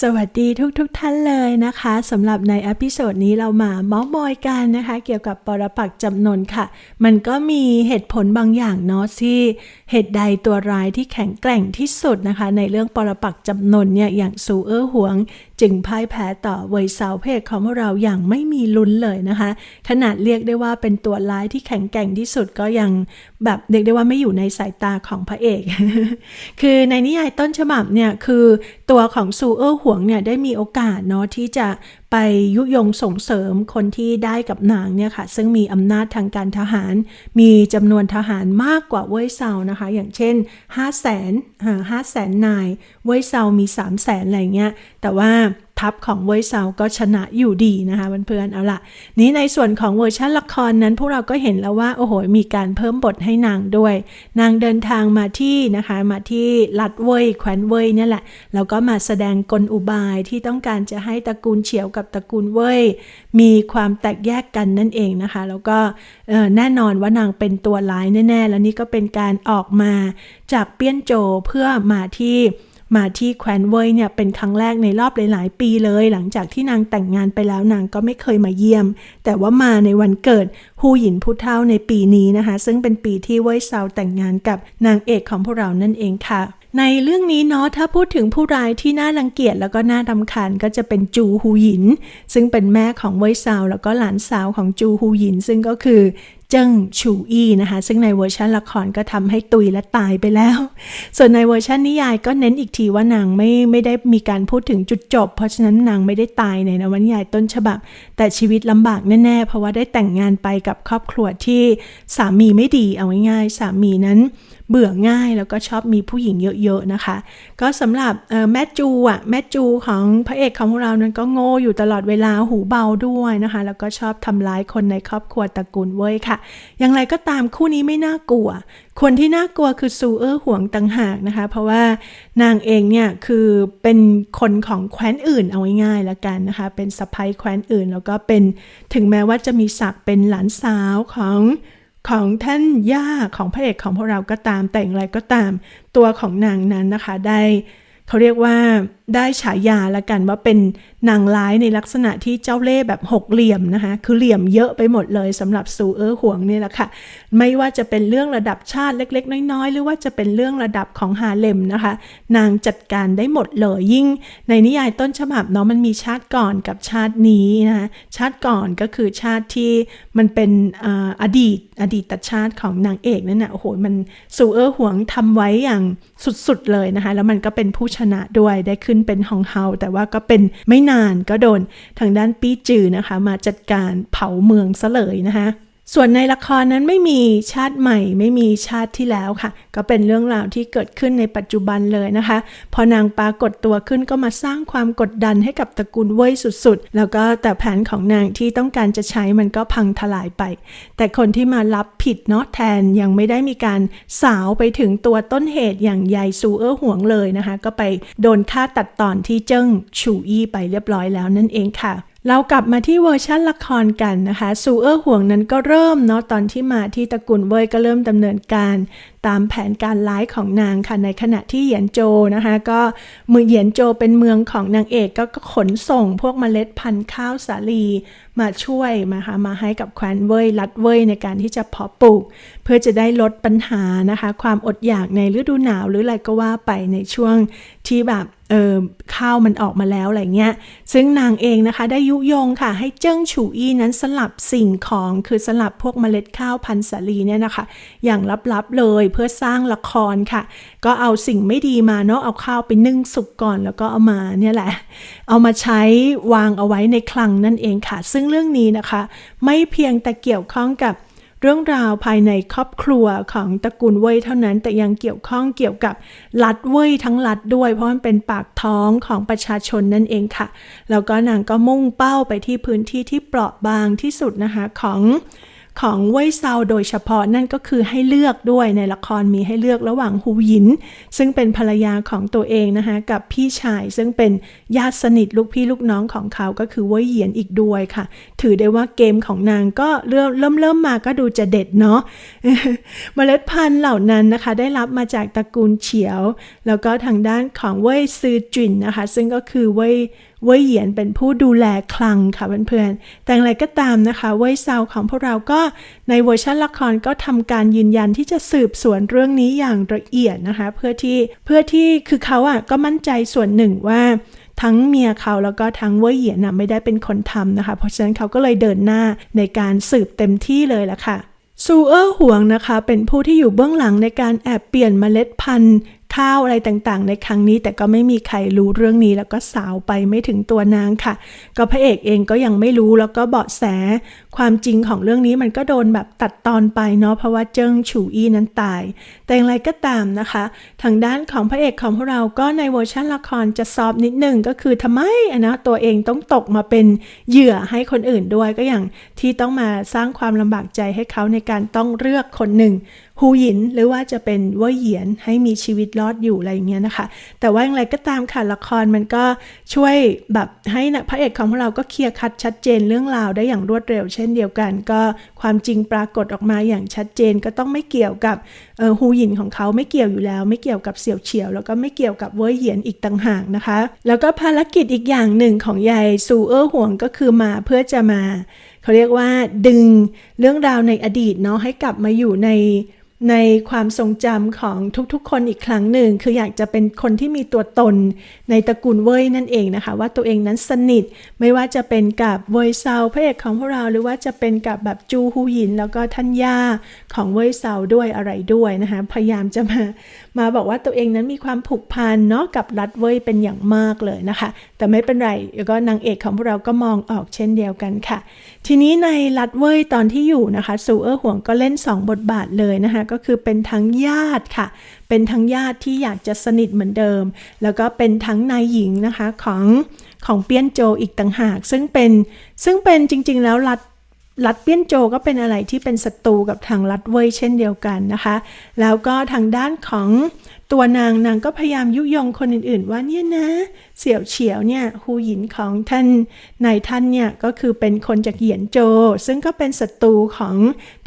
สวัสดีทุกๆทท่านเลยนะคะสำหรับในอพิโซดนี้เรามาเมาส์มอยกันนะคะ เกี่ยวกับปรปักจำนนค่ะ มันก็มีเหตุผลบางอย่างเนาะที่เหตุใดตัวร้ายที่แข็งแกร่งที่สุดนะคะ ในเรื่องปรปักจำนนเนี่ยอย่างซูเออร์หวง จึงพ่ายแพ้ต่อเวยเซาเพศของเราอย่างไม่มีลุ้นเลยนะคะ ขนาดเรียกได้ว่าเป็นตัวร้ายที่แข็งแกร่งที่สุดก็ยังแบบเรียกได้ว่าไม่อยู่ในสายตาของพระเอก คือในนิยายต้นฉบับเนี่ยคือตัวของซูเออร์หวงเนี่ยได้มีโอกาสเนาะที่จะไปยุยงส่งเสริมคนที่ได้กับนางเนี่ยค่ะ ซึ่งมีอำนาจทางการทหาร มีจำนวนทหารมากกว่าเว่ยเซานะคะ อย่างเช่น 5 0 0แสนห้าแสนนาย เว่ยเซามี 3 0 0แสนอะไรเงี้ย แต่ว่า ทัพของเว่ยเซาก็ชนะอยู่ดีนะคะเพื่อนๆเอาละนี้ในส่วนของเวอร์ชันละครนั้น พวกเราก็เห็นแล้วว่าโอ้โหมีการเพิ่มบทให้นางด้วย นางเดินทางมาที่นะคะมาที่ลัดเว่ยแควนเว่ยนี่แหละแล้วก็มาแสดงกลอุบายที่ต้องการจะให้ตระกูลเฉียวกับตระกูลเว่ยมีความแตกแยกกันนั่นเองนะคะ แล้วก็แน่นอนว่านางเป็นตัวร้ายแน่ๆ แล้วนี่ก็เป็นการออกมาจากเปี้ยนโจเพื่อมาที่ มาที่แควนเวยเนี่ยเป็นครั้งแรกในรอบหลายๆ ปีเลย หลังจากที่นางแต่งงานไปแล้วนางก็ไม่เคยมาเยี่ยม แต่ว่ามาในวันเกิดฮูหยินผู้เท่าในปีนี้นะคะ ซึ่งเป็นปีที่เว่ยเซาแต่งงานกับนางเอกของพวกเรานั่นเองค่ะในเรื่องนี้เนาะถ้าพูดถึงผู้ร้ายที่น่ารังเกียจแล้วก็น่าดำคาญก็จะเป็นจูฮูหยิน ซึ่งเป็นแม่ของเว่ยซาวแล้วก็หลานสาวของจูฮูหยิน ซึ่งก็คือเจิ้งชูอี้นะคะ ซึ่งในเวอร์ชันละครก็ทำให้ตุยและตายไปแล้ว ส่วนในเวอร์ชันนิยายก็เน้นอีกทีว่านางไม่ไม่ได้มีการพูดถึงจุดจบ เพราะฉะนั้นนางไม่ได้ตายในนวนิยายต้นฉบับ แต่ชีวิตลำบากแน่ๆ เพราะว่าได้แต่งงานไปกับครอบครัวที่สามีไม่ดีเอาง่ายๆสามีนั้น เบื่อง่ายแล้วก็ชอบมีผู้หญิงเยอะๆนะคะ ก็สำหรับแม่จูอะแม่จูของพระเอกของเรานั้นก็โง่อยู่ตลอดเวลาหูเบาด้วยนะคะ แล้วก็ชอบทำร้ายคนในครอบครัวตระกูลเว้ยค่ะ อย่างไรก็ตามคู่นี้ไม่น่ากลัว คนที่น่ากลัวคือซูเออร์ห่วงต่างหากนะคะ เพราะว่านางเองเนี่ยคือเป็นคนของแคว้นอื่นเอาง่ายๆแล้วกันนะคะ เป็นสะพ้ายแคว้นอื่น แล้วก็เป็นถึงแม้ว่าจะมีศักดิ์เป็นหลานสาวของ ของท่านย่าของพระเอกของพวกเราก็ตามแต่อย่างไรก็ตาม ตัวของนางนั้นนะคะได้เขาเรียกว่าได้ฉายาละกันว่าเป็นนางร้ายในลักษณะที่เจ้าเล่ห์แบบหกเหลี่ยมนะคะ คือเหลี่ยมเยอะไปหมดเลยสำหรับซูเออร์ห่วงนี่แหละค่ะ ไม่ว่าจะเป็นเรื่องระดับชาติเล็ก ๆ น้อยๆ หรือว่าจะเป็นเรื่องระดับของฮาเลมนะคะ นางจัดการได้หมดเลยยิ่ง ในนิยายต้นฉบับเนาะมันมีชาติก่อนกับชาตินี้นะคะชาติก่อนก็คือชาติที่มันเป็นอดีตอดีตชาติของนางเอกนั่นนะโอ้โหมันซูเออร์ห่วงทำไว้อย่างสุดๆเลยนะคะแล้วมันก็เป็นผู้ชนะด้วยได้ขึ้นเป็นฮองเฮาแต่ว่าก็เป็นไม่นานก็โดนทางด้านปี้จือนะคะ มาจัดการเผาเมืองซะเลยนะคะ ส่วนในละครนั้นไม่มีชาติใหม่ ไม่มีชาติที่แล้วค่ะ ก็เป็นเรื่องราวที่เกิดขึ้นในปัจจุบันเลยนะคะ พอนางปรากฏตัวขึ้นก็มาสร้างความกดดันให้กับตระกูลเว่ยสุดๆ แล้วก็แต่แผนของนางที่ต้องการจะใช้มันก็พังทลายไป แต่คนที่มารับผิดเนาะแทนยังไม่ได้มีการสาวไปถึงตัวต้นเหตุอย่างยายซูเออร์ห่วงเลยนะคะ ก็ไปโดนฆ่าตัดตอนที่เจิ้งชูอี้ไปเรียบร้อยแล้วนั่นเองค่ะ เรากลับมาที่เวอร์ชันละครกันนะคะซูเออร์ห่วงนั้นก็เริ่มเนาะตอนที่มาที่ตระกูลเว่ยก็เริ่มดำเนินการตามแผนการร้ายของนางค่ะในขณะที่เหยียนโจนะคะ ก็มือเหยียนโจเป็นเมืองของนางเอกก็ขนส่งพวกเมล็ดพันธุ์ข้าวสาลีมาช่วยมาคะมาให้กับแคว้นเว่ยรัดเว่ยในการที่จะเพาะปลูก เพื่อจะได้ลดปัญหานะคะ ความอดอยากในฤดูหนาวหรืออะไรก็ว่าไปในช่วงที่แบบ เออข้าวมันออกมาแล้วอะไรเงี้ย ซึ่งนางเองนะคะได้ยุยงค่ะ ให้เจิ้งฉูอี้นั้นสลับสิ่งของคือสลับพวกเมล็ดข้าวพันธุ์สาลีเนี่ยนะคะ อย่างลับๆเลยเพื่อสร้างละครค่ะ ก็เอาสิ่งไม่ดีมาเนาะเอาข้าวไปนึ่งสุกก่อนแล้วก็เอามาเนี่ยแหละ เอามาใช้วางเอาไว้ในคลังนั่นเองค่ะ ซึ่งเรื่องนี้นะคะ ไม่เพียงแต่เกี่ยวข้องกับ เรื่องราวภายในครอบครัวของตระกูลเว่ยเท่านั้นแต่ยังเกี่ยวข้องเกี่ยวกับลัดเว่ยทั้งลัดด้วย เพราะมันเป็นปากท้องของประชาชนนั่นเองค่ะ แล้วก็นางก็มุ่งเป้าไปที่พื้นที่ที่เปราะบางที่สุดนะคะของ ของเว่ยเซาโดยเฉพาะนั่นก็คือให้เลือกด้วยในละครมีให้เลือกระหว่างหูหยิน ซึ่งเป็นภรรยาของตัวเองนะคะ กับพี่ชายซึ่งเป็นญาติสนิทลูกพี่ลูกน้องของเขาก็คือเว่ยเหยียนอีกด้วยค่ะ ถือได้ว่าเกมของนางก็เริ่มเริ่มเริ่มมาก็ดูจะเด็ดเนาะเมล็ดพันธุ์เหล่านั้นนะคะ ได้รับมาจากตระกูลเฉียว แล้วก็ทางด้านของเว่ยซือจินนะคะ ซึ่งก็คือเว่ย เว่ยเหยียนเป็นผู้ดูแลคลังค่ะเพื่อนๆ แต่อย่างไรก็ตามนะคะเว่ยซาวของพวกเราก็ในเวอร์ชันละครก็ทำการยืนยันที่จะสืบสวนเรื่องนี้อย่างละเอียดนะคะ เพื่อที่เพื่อที่คือเขาอะก็มั่นใจส่วนหนึ่งว่าทั้งเมียเขาแล้วก็ทั้งเว่ยเหยียนน่ะไม่ได้เป็นคนทำนะคะ เพราะฉะนั้นเขาก็เลยเดินหน้าในการสืบเต็มที่เลยละค่ะซูเออร์หวงนะคะ เป็นผู้ที่อยู่เบื้องหลังในการแอบเปลี่ยนเมล็ดพันธุ์ ข้าวอะไรต่างๆ ในครั้งนี้แต่ก็ไม่มีใครรู้เรื่องนี้แล้วก็สาวไปไม่ถึงตัวนางค่ะ ก็พระเอกเองก็ยังไม่รู้แล้วก็เบาะแส ความจริงของเรื่องนี้มันก็โดนแบบตัดตอนไปเนาะเพราะว่าเจิ้งฉูอี้นั้นตาย แต่อย่างไรก็ตามนะคะ ทางด้านของพระเอกของพวกเราก็ในเวอร์ชันละครจะซอฟนิดหนึ่งก็คือทำไมอนะตัวเองต้องตกมาเป็นเหยื่อให้คนอื่นด้วยก็อย่างที่ต้องมาสร้างความลำบากใจให้เขาในการต้องเลือกคนหนึ่ง ฮูหยินหรือว่าจะเป็นเว่ยเหยียนให้มีชีวิตรอดอยู่อะไรอย่างเงี้ยนะคะ แต่ว่าอย่างไรก็ตามค่ะละครมันก็ช่วยแบบให้นะพระเอกของเราก็เคลียร์คัดชัดเจนเรื่องราวได้อย่างรวดเร็ว เช่นเดียวกัน ก็ความจริงปรากฏออกมาอย่างชัดเจนก็ต้องไม่เกี่ยวกับฮูหยินของเขาไม่เกี่ยวอยู่แล้ว ไม่เกี่ยวกับเสี่ยวเฉียว แล้วก็ไม่เกี่ยวกับเว่ยเหยียนอีกต่างหากนะคะ แล้วก็ภารกิจอีกอย่างหนึ่งของยายซูเออร์ห่วงก็คือมาเพื่อจะมาเขาเรียกว่าดึงเรื่องราวในอดีตเนาะให้กลับมาอยู่ใน ในความทรงจำของทุกๆ คนอีกครั้งหนึ่ง คืออยากจะเป็นคนที่มีตัวตนในตระกูลเว่ยนั่นเองนะคะ ว่าตัวเองนั้นสนิท ไม่ว่าจะเป็นกับเว่ยเซาพระเอกของพวกเรา หรือว่าจะเป็นกับแบบจูฮูหยิน แล้วก็ท่านย่าของเว่ยเซาด้วยอะไรด้วยนะคะ พยายามจะมา มาบอกว่าตัวเองนั้นมีความผูกพันเนาะกับรัฐเว่ยเป็นอย่างมากเลยนะคะ แต่ไม่เป็นไรแล้วก็นางเอกของพวกเราก็มองออกเช่นเดียวกันค่ะ ทีนี้ในรัฐเว่ยตอนที่อยู่นะคะซูเออร์ห่วงก็เล่น 2 บทบาทเลยนะคะ ก็คือเป็นทั้งญาติค่ะ เป็นทั้งญาติที่อยากจะสนิทเหมือนเดิม แล้วก็เป็นทั้งนายหญิงนะคะของของเปียนโจอีกต่างหาก ซึ่งเป็นซึ่งเป็นจริงๆแล้วรัฐ รัฐเปี้ยนโจก็เป็นอะไรที่เป็นศัตรูกับทางรัฐเว่ยเช่นเดียวกันนะคะ แล้วก็ทางด้านของตัวนางนางก็พยายามยุยงคนอื่นๆ ว่าเนี่ยนะเสี่ยวเฉียวเนี่ยฮูหยินของท่านนายท่านเนี่ยก็คือเป็นคนจากเหยียนโจ ซึ่งก็เป็นศัตรูของ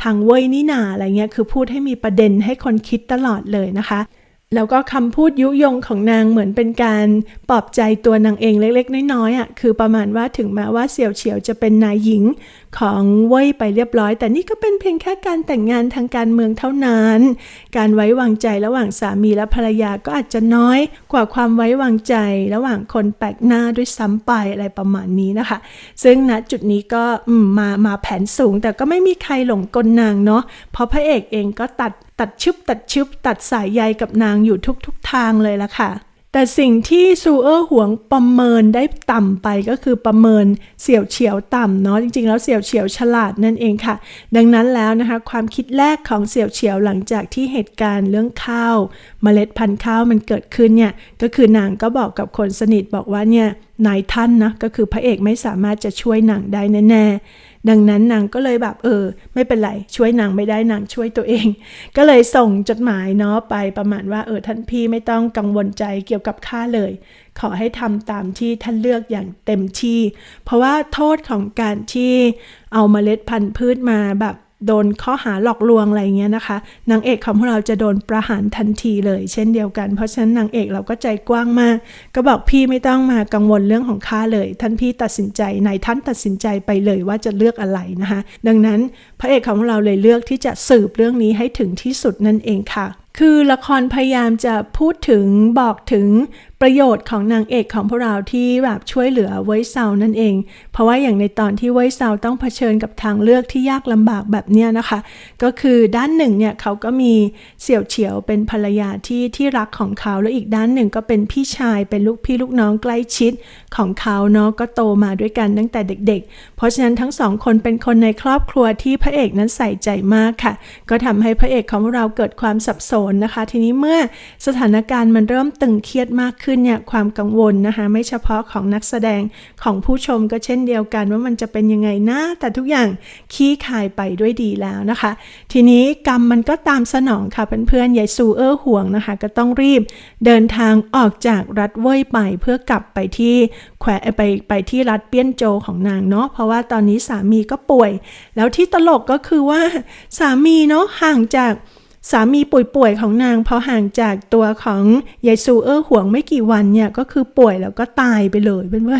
ทางเว่ยนี่นาอะไรเงี้ยคือพูดให้มีประเด็นให้คนคิดตลอดเลยนะคะ แล้วก็คำพูดยุยงของนางเหมือนเป็นการปลอบใจตัวนางเองเล็กๆ น้อยๆอะคือประมาณว่าถึงแม้ว่าเสี่ยวเฉียวจะเป็นนายหญิงของเว่ยไปเรียบร้อย แต่นี่ก็เป็นเพียงแค่การแต่งงานทางการเมืองเท่านั้น การไว้วางใจระหว่างสามีและภรรยาก็อาจจะน้อยกว่าความไว้วางใจ ระหว่างคนแปลกหน้าด้วยซ้ำไปอะไรประมาณนี้นะคะ ซึ่งณจุดนี้ก็มามาแผนสูง แต่ก็ไม่มีใครหลงกลนางเนาะเพราะพระเอกเองก็ตัด ตัดชึบตัดชึบตัดสายใยกับนางอยู่ทุกๆทางเลยละค่ะ แต่สิ่งที่ซูเออร์หวงประเมินได้ต่ำไปก็คือประเมินเสี่ยวเฉียวต่ำเนาะจริงๆ แล้วเสี่ยวเฉียวฉลาดนั่นเองค่ะ ดังนั้นแล้วนะคะความคิดแรกของเสี่ยวเฉียวหลังจากที่เหตุการณ์เรื่องข้าว เมล็ดพันธุ์ข้าวมันเกิดขึ้นเนี่ยก็คือนางก็บอกกับคนสนิทบอกว่าเนี่ย นายท่านนะก็คือพระเอกไม่สามารถจะช่วยนางได้แน่ๆดังนั้นนางก็เลยแบบเออ ไม่เป็นไรช่วยนางไม่ได้นางช่วยตัวเอง ก็เลยส่งจดหมายเนาะไปประมาณว่าเออท่านพี่ไม่ต้องกังวลใจเกี่ยวกับข้าเลย ขอให้ทำตามที่ท่านเลือกอย่างเต็มที่ เพราะว่าโทษของการที่เอาเมล็ดพันธุ์พืชมาแบบ โดนข้อหาหลอกลวงอะไรเงี้ยนะคะนางเอกของพวกเราจะโดนประหารทันทีเลย เช่นเดียวกัน เพราะฉะนั้นนางเอกเราก็ใจกว้างมาก ก็บอกพี่ไม่ต้องมากังวลเรื่องของข้าเลย ท่านพี่ตัดสินใจนายท่านตัดสินใจไปเลยว่าจะเลือกอะไรนะคะ ดังนั้นพระเอกของเราเลยเลือกที่จะสืบเรื่องนี้ให้ถึงที่สุดนั่นเองค่ะคือละครพยายามจะพูดถึงบอกถึงประโยชน์ของนางเอกของพวกเราที่แบบช่วยเหลือเว้เซานั่นเอง เพราะว่าอย่างในตอนที่เว้เซาต้องเผชิญกับทางเลือกที่ยากลำบากแบบเนี้ยนะคะ ก็คือด้านหนึ่งเนี่ยเขาก็มีเสี่ยวเฉียวเป็นภรรยาที่ที่รักของเขาแล้วอีกด้านหนึ่งก็เป็นพี่ชายเป็นลูกพี่ลูกน้องใกล้ชิดของเขาเนาะก็โตมาด้วยกันตั้งแต่เด็ก ๆ เพราะฉะนั้นทั้งสองคนเป็นคนในครอบครัวที่พระเอกนั้นใส่ใจมากค่ะ ก็ทำให้พระเอกของเราเกิดความสับสนนนะคะ ทีนี้เมื่อสถานการณ์มันเริ่มตึงเครียดมากขึ้นเนี่ยความกังวลนะคะ ไม่เฉพาะของนักแสดงของผู้ชมก็เช่นเดียวกันว่ามันจะเป็นยังไงนะแต่ทุกอย่างขี้คายไปด้วยดีแล้วนะคะ ทีนี้กรรมมันก็ตามสนองค่ะเพื่อนๆยายซูเออร์ห่วงนะคะ ก็ต้องรีบเดินทางออกจากรัฐเว่ยไปเพื่อกลับไปที่แขวไปไปที่รัฐเปี้ยนโจของนางเนาะเพราะว่าตอนนี้สามีก็ป่วย แล้วที่ตลกก็คือว่าสามีเนาะห่างจาก สามีป่วยๆของนางพอห่างจากตัวของยายซูเออร์ห่วงไม่กี่วันเนี่ยก็คือป่วยแล้วก็ตายไปเลยเป็นว่า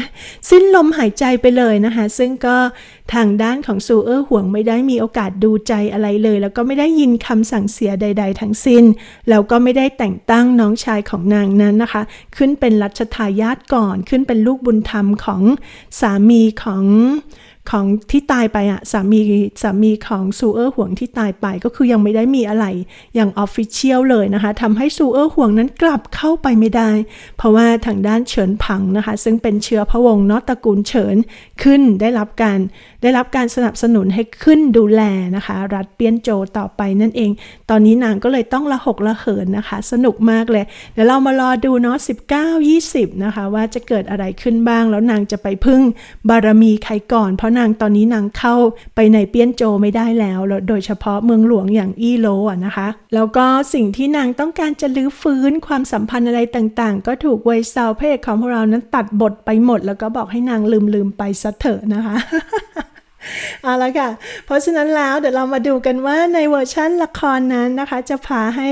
สิ้นลมหายใจไปเลยนะคะ ซึ่งก็ทางด้านของซูเออร์ห่วงไม่ได้มีโอกาสดูใจอะไรเลย แล้วก็ไม่ได้ยินคำสั่งเสียใด ๆ ทั้งสิ้น แล้วก็ไม่ได้แต่งตั้งน้องชายของนางนั้นนะคะ ขึ้นเป็นรัชทายาทก่อน ขึ้นเป็นลูกบุญธรรมของสามีของ ของที่ตายไปอะสามีสามีของซูเออร์ห่วงที่ตายไปก็คือยังไม่ได้มีอะไรอย่างออฟฟิเชียลเลยนะคะทำให้ซูเออร์ห่วงนั้นกลับเข้าไปไม่ได้ เพราะว่าทางด้านเฉินผังนะคะ ซึ่งเป็นเชื้อพระวงศ์นอตระกูลเฉินขึ้นได้รับการ ได้รับการสนับสนุนให้ขึ้นดูแลนะคะ รัฐเปียนโจต่อไปนั่นเอง ตอนนี้นางก็เลยต้องละหกละเหินนะคะ สนุกมากเลย เดี๋ยวเรามารอดูเนาะ19 20 นะคะ ว่าจะเกิดอะไรขึ้นบ้าง แล้วนางจะไปพึ่งบารมีใครก่อน เพราะนางตอนนี้นางเข้าไปในเปียนโจไม่ได้แล้วแล้วโดยเฉพาะเมืองหลวงอย่างอีโลอะนะคะ แล้วก็สิ่งที่นางต้องการจะลื้อฟื้นความสัมพันธ์อะไรต่างๆ ก็ถูกเวซาวพระเอกของพวกเรานั้นตัดบทไปหมด แล้วก็บอกให้นางลืมๆไปซะเถอะนะคะ เอาละค่ะ เพราะฉะนั้นแล้วเดี๋ยวเรามาดูกันว่าในเวอร์ชั่นละครนั้นนะคะ จะพาให้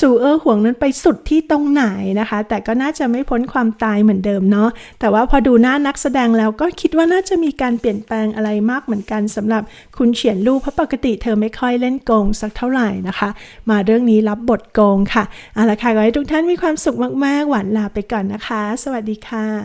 สูเออร์ห่วงนั้นไปสุดที่ตรงไหนนะคะ แต่ก็น่าจะไม่พ้นความตายเหมือนเดิมเนาะแต่ว่าพอดูหน้านักแสดงแล้วก็คิดว่าน่าจะมีการเปลี่ยนแปลงอะไรมากเหมือนกันสำหรับคุณเฉียนลู่เพราะปกติเธอไม่ค่อยเล่นโกงสักเท่าไหร่นะคะ มาเรื่องนี้รับบทโกงค่ะเอาละค่ะขอให้ทุกท่านมีความสุขมากๆหวานลาไปก่อนนะคะ สวัสดีค่ะ